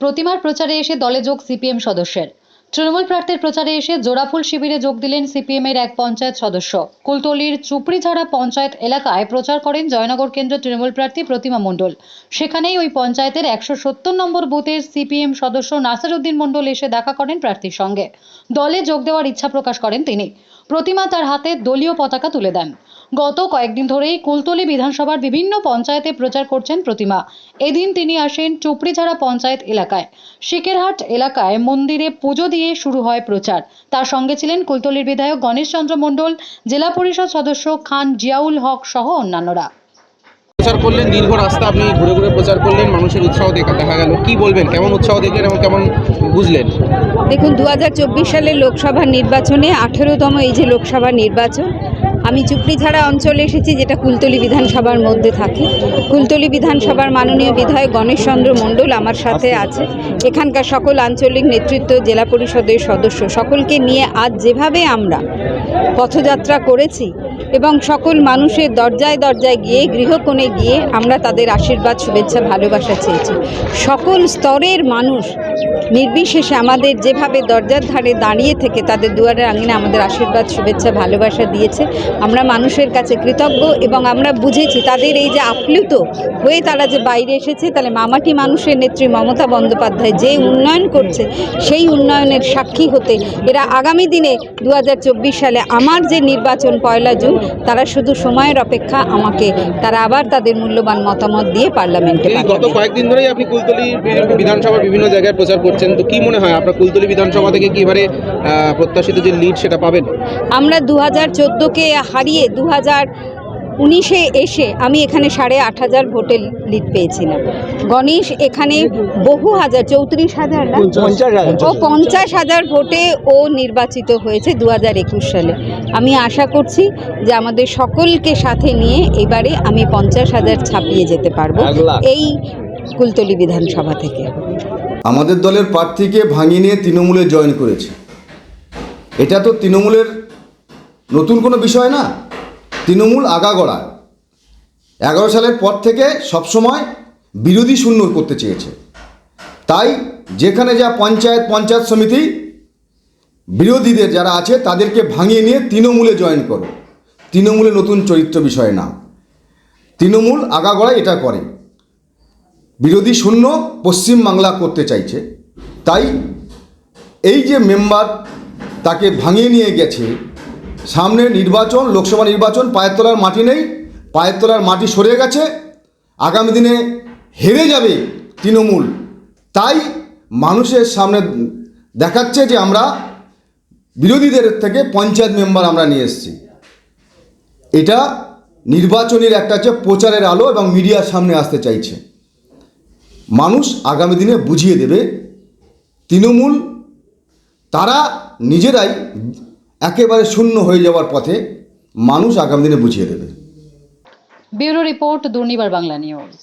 প্রতিমার প্রচারে এসে দলে যোগ সিপিএম সদস্যের। তৃণমূল প্রার্থীর প্রচারে এসে জোড়াফুল শিবিরে যোগ দিলেন সিপিএমের এক পঞ্চায়েত সদস্য। কুলতলির চুপড়িঝাড়া পঞ্চায়েত এলাকায় প্রচার করেন জয়নগর কেন্দ্র তৃণমূল প্রার্থী প্রতিমা মণ্ডল। সেখানেই ওই পঞ্চায়েতের একশো সত্তর নম্বর বুথের সিপিএম সদস্য নাসিরউদ্দিন মণ্ডল এসে দেখা করেন প্রার্থীর সঙ্গে। দলে যোগ দেওয়ার ইচ্ছা প্রকাশ করেন তিনি। প্রতিমা তার হাতে দলীয় পতাকা তুলে দেন। গত কয়েকদিন ধরেই কুলতলি বিধানসভার বিভিন্ন পঞ্চায়েতে প্রচার করছেন প্রতিমা। এদিন তিনি আসেন চুপড়িঝাড়া পঞ্চায়েত এলাকায়। শিকেরহাট এলাকায় মন্দিরে পুজো দিয়ে শুরু হয় প্রচার। তার সঙ্গে ছিলেন কুলতলির বিধায়ক গণেশচন্দ্র মণ্ডল জেলা পরিষদ সদস্য খান জিয়াউল হক সহ অন্যান্যরা। প্রচার করলেন দীর্ঘ রাস্তা আপনি ঘুরে ঘুরে প্রচার করলেন মানুষের উৎসাহ দেখা দেখা গেল। কি বলবেন? কেমন উৎসাহ দেখলেন এবং কেমন বুঝলেন? দেখুন দু হাজার চব্বিশ সালের লোকসভা নির্বাচনে আঠেরোতম এই যে লোকসভা নির্বাচন আমি চুপড়িঝাড়া অঞ্চলে এসেছি যেটা কুলতলি বিধানসভার মধ্যে থাকে। কুলতলি বিধানসভার মাননীয় বিধায়ক গণেশচন্দ্র মণ্ডল আমার সাথে আছে। এখানকার সকল আঞ্চলিক নেতৃত্ব, জেলা পরিষদের সদস্য, সকলকে নিয়ে আজ যেভাবে আমরা পথযাত্রা করেছি এবং সকল মানুষের দরজায় দরজায় গিয়ে, গৃহকোণে গিয়ে আমরা তাদের আশীর্বাদ, শুভেচ্ছা, ভালোবাসা চেয়েছি। সকল স্তরের মানুষ নির্বিশেষে আমাদের যেভাবে দরজার ধারে দাঁড়িয়ে থেকে তাদের দুয়ারের আঙিনে আমাদের আশীর্বাদ, শুভেচ্ছা, ভালোবাসা দিয়েছে। আমরা মানুষের কাছে কৃতজ্ঞ এবং আমরা বুঝেছি তাদের এই যে আপ্লুত হয়ে তারা যে বাইরে এসেছে তাহলে মামাটি মানুষের নেত্রী মমতা বন্দ্যোপাধ্যায় যে উন্নয়ন করছে সেই উন্নয়নের সাক্ষী হতে এরা আগামী দিনে দু হাজার চব্বিশ সালে আমার যে নির্বাচন পয়লা জুন তারা শুধু সময়ের অপেক্ষা আমাকে তারা আবার তাদের মূল্যবান মতামত দিয়ে পার্লামেন্টে গত কয়েকদিন ধরেই আপনি কুলতলি বিধানসভার বিভিন্ন জায়গায় প্রচার করছেন তো কি মনে হয় আপনার কুলতলি বিধানসভা থেকে কি এবারে প্রত্যাশিত যে লিড সেটা পাবেন? আমরা দু হাজার চোদ্দোকে হারিয়ে দু হাজার উনিশে এসে আমি এখানে সাড়ে আট হাজার ভোটে লিড পেয়েছিলাম। গণেশ এখানে বহু হাজার চৌত্রিশ হাজার না? ও পঞ্চাশ হাজার ভোটে ও নির্বাচিত হয়েছে দু হাজার একুশ সালে। আমি আশা করছি যে আমাদের সকলকে সাথে নিয়ে এবারে আমি পঞ্চাশ হাজার ছাপিয়ে যেতে পারব এই কুলতলি বিধানসভা থেকে। আমাদের দলের প্রার্থীকে ভাঙিয়ে নিয়ে তৃণমূলে জয়েন করেছে। এটা তো তৃণমূলের নতুন কোনো বিষয় না। তৃণমূল আগাগড়া এগারো সালের পর থেকে সবসময় বিরোধী শূন্য করতে চেয়েছে। তাই যেখানে যা পঞ্চায়েত পঞ্চায়েত সমিতি, বিরোধীদের যারা আছে তাদেরকে ভাঙিয়ে নিয়ে তৃণমূলে জয়েন করো। তৃণমূলে নতুন চরিত্র বিষয় না। তৃণমূল আগাগড়ায় এটা করে। বিরোধী শূন্য পশ্চিম বাংলা করতে চাইছে। তাই এই যে মেম্বার তাকে ভাঙিয়ে নিয়ে গেছে সামনে নির্বাচন, লোকসভা নির্বাচন পায়ের তলার মাটি নেই পায়ের তলার মাটি সরে গেছে, আগামী দিনে হেরে যাবে তৃণমূল। তাই মানুষের সামনে দেখাচ্ছে যে আমরা বিরোধীদের থেকে পঞ্চায়েত মেম্বার আমরা নিয়ে এসেছি। এটা নির্বাচনের একটা হচ্ছে প্রচারের আলো এবং মিডিয়ার সামনে আসতে চাইছে। মানুষ আগামী দিনে বুঝিয়ে দেবে, তৃণমূল তারা নিজেরাই একেবারে শূন্য হয়ে যাওয়ার পথে মানুষ আগামী দিনে বুঝিয়ে দেবে। Bureau report Durnibar Bangla news.